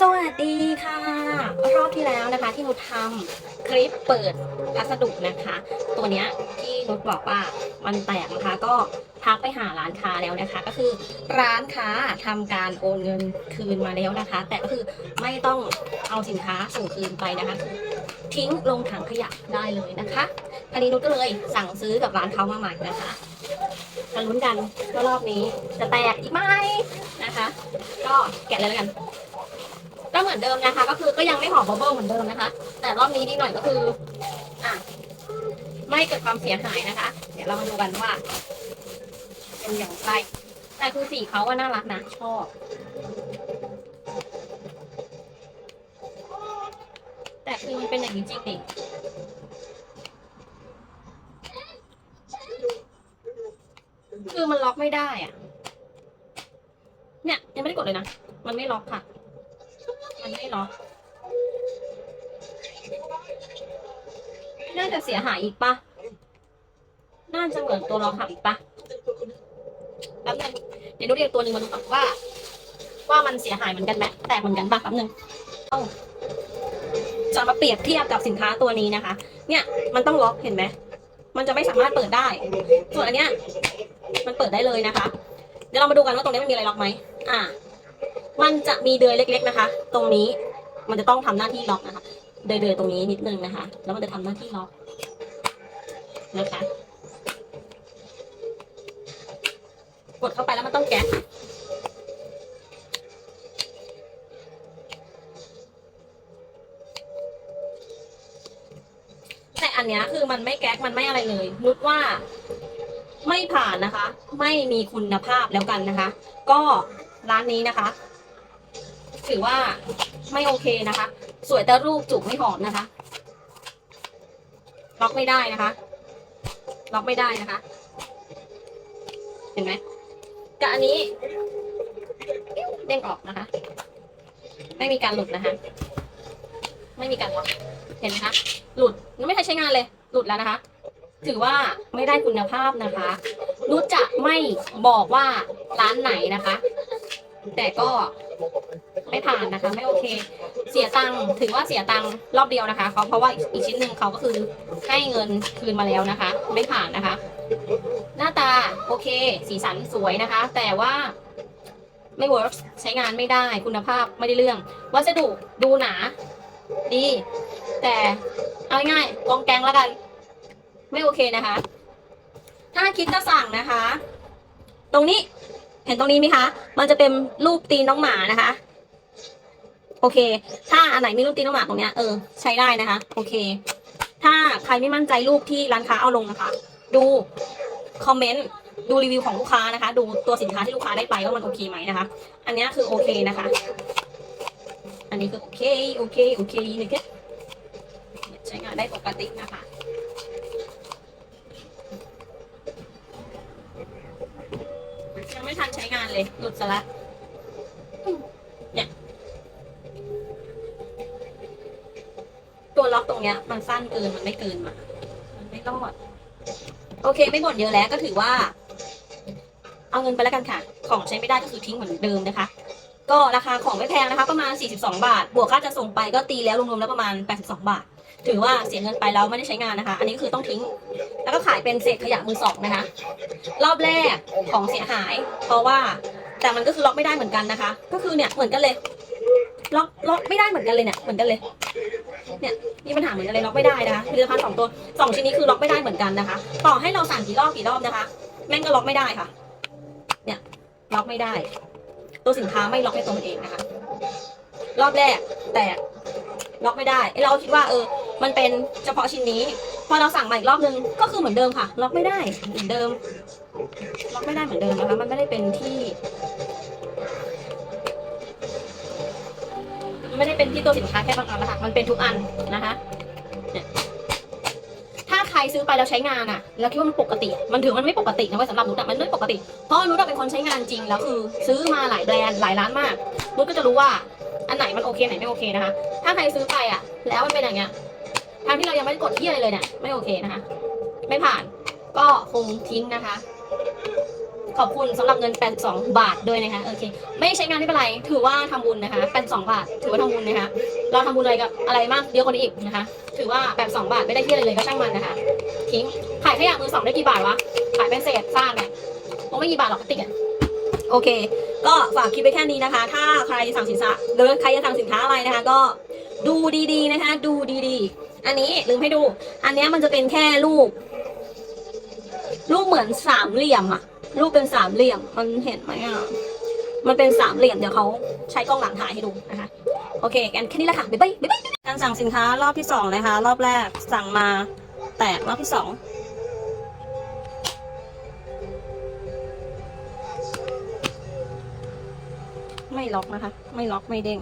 สวัสดีค่ะ รอบที่แล้วนะคะที่นุชทำคลิปเปิดพัสดุนะคะ ตัวเนี้ยที่นุชบอกว่ามันแตกนะคะ ก็ทักไปหาร้านค้าแล้วนะคะ ก็คือร้านค้าทำการโอนเงินคืนมาแล้วนะคะ แต่ก็คือไม่ต้องเอาสินค้าส่งคืนไปนะคะ ทิ้งลงถังขยะได้เลยนะคะอันนี้นุชก็เลยสั่งซื้อกับร้านเขามาใหม่นะคะมาลุ้นกันว่ารอบนี้จะแตกอีกไหมนะคะ ก็แกะเลยแล้วกัน ก็เหมือนเดิมนะคะ ก็คือก็ยังไม่หอมบับเบิ้ลเหมือนเดิมนะคะ แต่รอบนี้นิดหน่อยก็คืออะไม่เกิดความเสียหายนะคะ เดี๋ยวเรามาดูกันว่า เป็นอย่างไร แต่คือสีเขาว่าน่ารักนะชอบแต่คือมันเป็นอย่างนี้จริงดิคือมันล็อกไม่ได้อะเนี่ยยังไม่ได้กดเลยนะ มันไม่ล็อกค่ะันไม่ล็อน่าจะเสียหายอีกปะน่าจะเหมือนตัวล็อกหักอีกปะแป๊บนึงเดี๋ยวดูเรียกตัวหนึ่งมาดูก่อนว่า ว่ามันเสียหายเหมือนกันไหมแตกเหมือนกันปะแป๊บนึงเอาจะมาเปรียบเทียบกับสินค้าตัวนี้นะคะ เนี่ยมันต้องล็อกเห็นไหมมันจะไม่สามารถเปิดได้ ส่วนอันเนี้ยมันเปิดได้เลยนะคะ เดี๋ยวเรามาดูกันว่าตรงนี้มันมีอะไรล็อกไหมอ่า มันจะมีเดือยเล็ก ๆนะคะ ตรงนี้มันจะต้องทำหน้าที่ล็อกนะคะ เดือยๆตรงนี้นิดนึงนะคะ แล้วมันจะทำหน้าที่ล็อกนะคะ กดเข้าไปแล้วมันต้องแก๊สแต่อันเนี้ยคือมันไม่แก๊กมันไม่อะไรเลยนุดว่าไม่ผ่านนะคะ ไม่มีคุณภาพแล้วกันนะคะ ก็ร้านนี้นะคะ ถือว่าไม่โอเคนะคะ สวยแต่รูปจุกไม่หอมนะคะ ล็อกไม่ได้นะคะ ล็อกไม่ได้นะคะ เห็นไหมกับอันนี้เด้งออกนะคะ ไม่มีการหลุดนะคะ ไม่มีการล็อกเห็นไหมคะ หลุดยังไม่ทันใช้งานเลย หลุดแล้วนะคะ ถือว่าไม่ได้คุณภาพนะคะนุชจะไม่บอกว่าร้านไหนนะคะ แต่ก็ ไม่ผ่านนะคะ ไม่โอเค เสียตังค์ถือว่าเสียตังค์รอบเดียวนะคะเขาเพราะว่าอีกชิ้นหนึ่งเขาก็คือให้เงินคืนมาแล้วนะคะ ไม่ผ่านนะคะ หน้าตาโอเค สีสันสวยนะคะ แต่ว่าไม่เวิร์กใช้งานไม่ได้คุณภาพไม่ได้เรื่อง วัสดุดูหนา ดี แต่เอาง่ายกองแกงแล้วกัน ไม่โอเคนะคะ ถ้าคิดจะสั่งนะคะ ตรงนี้เห็นตรงนี้ไหมคะ มันจะเป็นรูปตีนน้องหมานะคะ โอเค ถ้าอันไหนมีรูปตีนน้องหมาตรงเนี้ยเออใช้ได้นะคะ โอเค ถ้าใครไม่มั่นใจรูปที่ร้านค้าเอาลงนะคะ ดูคอมเมนต์ดูรีวิวของลูกค้านะคะ ดูตัวสินค้าที่ลูกค้าได้ไปว่ามันโอเคไหมนะคะ อันนี้คือโอเคนะคะ อันนี้คือโอเคโอเคโอเคนะคะใช้งานได้ปกตินะคะยังไม่ทันใช้งานเลยหลุดซะละ ล็อกตรงเนี้ย มันสั้นเกินมันไม่เกินมามันไม่รอด โอเค ไม่บ่นเยอะแล้วก็ถือว่า เอาเงินไปแล้วกันค่ะ ของใช้ไม่ได้ก็คือทิ้งเหมือนเดิมนะคะ ก็ราคาของไม่แพงนะคะ ประมาณ 42 บาท บวกค่าจะส่งไปก็ตีแล้วรวมๆแล้วประมาณ 82 บาท ถือว่าเสียเงินไปแล้วไม่ได้ใช้งานนะคะ อันนี้คือต้องทิ้ง แล้วก็ขายเป็นเศษขยะมือสองนะคะ รอบแรกของเสียหาย เพราะว่าแต่มันก็คือล็อกไม่ได้เหมือนกันนะคะ ก็คือเนี่ยเหมือนกันเลยล็อกล็อกไม่ได้เหมือนกันเลยเนี่ยเหมือนกันเลย เนี่ยมีปัญหาเหมือนกันเลยล็อกไม่ได้นะคะผลิตภัณฑ์สองตัวสองชิ้นนี้คือล็อกไม่ได้เหมือนกันนะคะ ต่อให้เราสั่งกี่รอบกี่รอบนะคะ แม่งก็ล็อกไม่ได้ค่ะ เนี่ยล็อกไม่ได้ ตัวสินค้าไม่ล็อกในตัวมันเองนะคะ รอบแรกแตกล็อกไม่ได้ไอเราคิดว่าเออ มันเป็นเฉพาะชิ้นนี้ พอเราสั่งมาอีกรอบนึงก็คือเหมือนเดิมค่ะ ล็อกไม่ได้เหมือนเดิม ล็อกไม่ได้เหมือนเดิมนะคะ มันไม่ได้เป็นที่ ไม่ได้เป็นที่ตัวสินค้าแค่บางอันนะคะมันเป็นทุกอันนะคะเนี่ยถ้าใครซื้อไปแล้วใช้งานอะแล้วคิดว่ามันปกติ มันถือมันไม่ปกตินะเว้ยสำหรับนุชอะมันไม่ปกติ เพราะนุชเป็นคนใช้งานจริงแล้วคือซื้อมาหลายแบรนด์หลายร้านมากนุชก็จะรู้ว่าอันไหนมันโอเคไหนไม่โอเคนะคะ ถ้าใครซื้อไปอะแล้วมันเป็นอย่างเงี้ยทางที่เรายังไม่ได้กดที่อะไรเลยเนี่ยไม่โอเคนะคะ ไม่ผ่านก็คงทิ้งนะคะ ขอบคุณสำหรับเงิน 82 บาทด้วยนะคะโอเค ไม่ใช้งานไม่เป็นไร ถือว่าทำบุญนะคะ82บาท ถือว่าทำบุญนะคะ เราทำบุญอะไรกับอะไรมากเยอะกว่านี้อีกนะคะ ถือว่าแบบ2บาทไม่ได้ที่อะไรเลยก็ช่างมันนะคะ ทิ้งขายขยะมือสองได้กี่บาทวะ ขายเป็นเศษซากเนี่ยคงไม่กี่บาทหรอกติกอะโอเค ก็ฝากคลิปไปแค่นี้นะคะ ถ้าใครจะสั่งสินค้าหรือใครจะสั่งสินค้าอะไรนะคะ ก็ดูดีๆนะคะ ดูดีๆ อันนี้ลืมให้ดู อันนี้มันจะเป็นแค่รูปรูปเหมือนสามเหลี่ยมอะ รูปเป็นสามเหลี่ยมมันเห็นไหมอะมันเป็นสามเหลี่ยมเดี๋ยวเขาใช้กล้องหลังถ่ายให้ดูนะคะโอเคกันแค่นี้แหละค่ะบ๊ายบายบ๊ายบายการสั่งสินค้ารอบที่สองนะคะ รอบแรกสั่งมาแตกรอบที่สองไม่ล็อกนะคะ ไม่ล็อกไม่เด้ง